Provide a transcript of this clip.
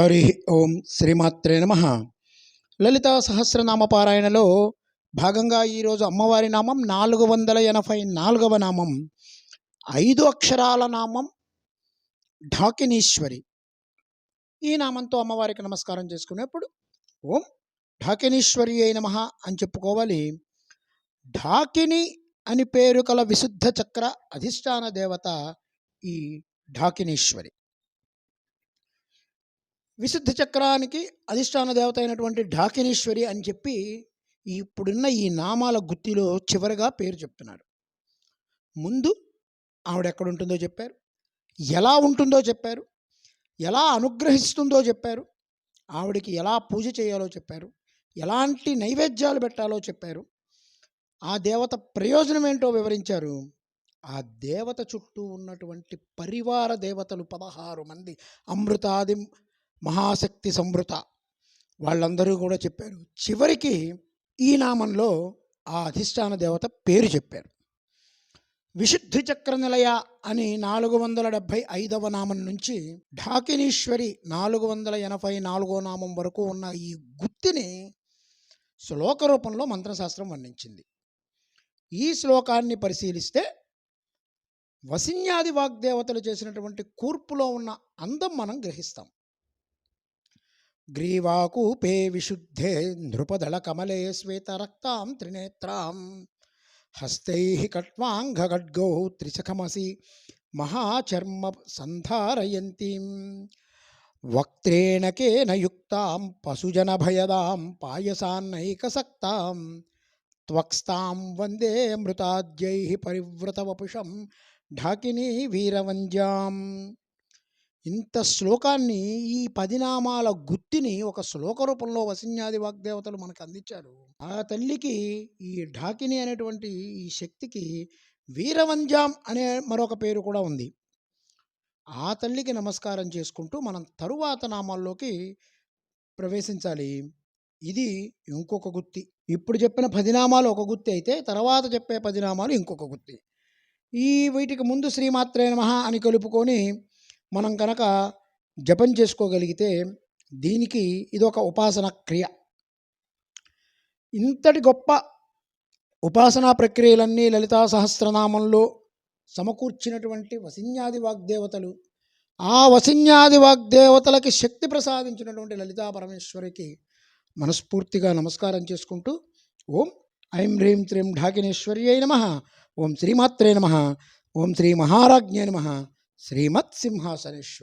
హరి ఓం శ్రీమాత్రే నమ. లలితా సహస్రనామ పారాయణలో భాగంగా ఈరోజు అమ్మవారి నామం నాలుగు వందల ఎనభై నాలుగవ నామం. ఐదు అక్షరాల నామం ఢాకినీశ్వరి. ఈ నామంతో అమ్మవారికి నమస్కారం చేసుకునేప్పుడు ఓం ఢాకినీశ్వరి అయి నమ అని చెప్పుకోవాలి. ఢాకిని అని పేరు కల విశుద్ధ చక్ర అధిష్టాన దేవత ఈ ఢాకినీశ్వరి. విశుద్ధ చక్రానికి అధిష్టాన దేవత అయినటువంటి ఢాకినీశ్వరి అని చెప్పి ఇప్పుడున్న ఈ నామాల గుత్తిలో చివరిగా పేరు చెప్తున్నారు. ముందు ఆవిడ ఎక్కడ ఉంటుందో చెప్పారు. ఎలా ఉంటుందో చెప్పారు. ఎలా అనుగ్రహిస్తుందో చెప్పారు. ఆవిడకి ఎలా పూజ చేయాలో చెప్పారు. ఎలాంటి నైవేద్యాలు పెట్టాలో చెప్పారు. ఆ దేవత ప్రయోజనం ఏంటో వివరించారు. ఆ దేవత చుట్టూ ఉన్నటువంటి పరివార దేవతలు పదహారు మంది. అమృతాది మహాశక్తి సంవృత. వాళ్ళందరూ కూడా చెప్పారు. చివరికి ఈ నామంలో ఆ అధిష్టాన దేవత పేరు చెప్పారు. విశుద్ధి చక్ర నిలయ అని నాలుగు వందల డెబ్భై ఐదవ నామం నుంచి ఢాకినీశ్వరి నాలుగు వందల ఎనభై నాలుగో నామం వరకు ఉన్న ఈ గుత్తిని శ్లోక రూపంలో మంత్రశాస్త్రం వర్ణించింది. ఈ శ్లోకాన్ని పరిశీలిస్తే వసిన్యాది వాగ్దేవతలు చేసినటువంటి కూర్పులో ఉన్న అందం మనం గ్రహిస్తాం. గ్రీవాకూపే విశుద్ధే నృపదళకమలే శ్వేతరక్తాం త్రినేత్రాం. హస్తై కట్వాంఘగడ్గౌ త్రిశఖమసి మహాచర్మ సంధారయంతీం. వక్త్రేణకేన యుక్తాం పశుజనభయదాం పాయసాన్నైకసక్తాం. త్వక్స్తాం వందే మృతాద్యై పరివ్రతవపుషం ఢాకినీ వీరవంజాం. ఇంత శ్లోకాన్ని ఈ పదినామాల గుత్తిని ఒక శ్లోక రూపంలో వసిన్యాది వాగ్దేవతలు మనకు అందించారు. ఆ తల్లికి ఈ ఢాకిని అనేటువంటి ఈ శక్తికి వీరవంజాం అనే మరొక పేరు కూడా ఉంది. ఆ తల్లికి నమస్కారం చేసుకుంటూ మనం తరువాత నామాల్లోకి ప్రవేశించాలి. ఇది ఇంకొక గుత్తి. ఇప్పుడు చెప్పిన పదినామాలు ఒక గుత్తి అయితే తర్వాత చెప్పే పదినామాలు ఇంకొక గుత్తి. ఈ వీటికి ముందు శ్రీమాత్రే నమ అని కలుపుకొని మనం కనుక జపం చేసుకోగలిగితే దీనికి ఇది ఒక ఉపాసన క్రియ. ఇంతటి గొప్ప ఉపాసనా ప్రక్రియలన్నీ లలితా సహస్రనామంలో సమకూర్చినటువంటి వసిన్యాది వాగ్దేవతలు ఆ వసిన్యాది వాగ్దేవతలకి శక్తి ప్రసాదించినటువంటి లలితా పరమేశ్వరికి మనస్ఫూర్తిగా నమస్కారం చేసుకుంటూ ఓం ఐం హ్రీం త్రీం ఢాకినేశ్వర్యై నమ ఓం శ్రీమాత్రే నమ ఓం శ్రీ మహారాజ్ఞే నమ. శ్రీమత్ సింహాసనేశ్వర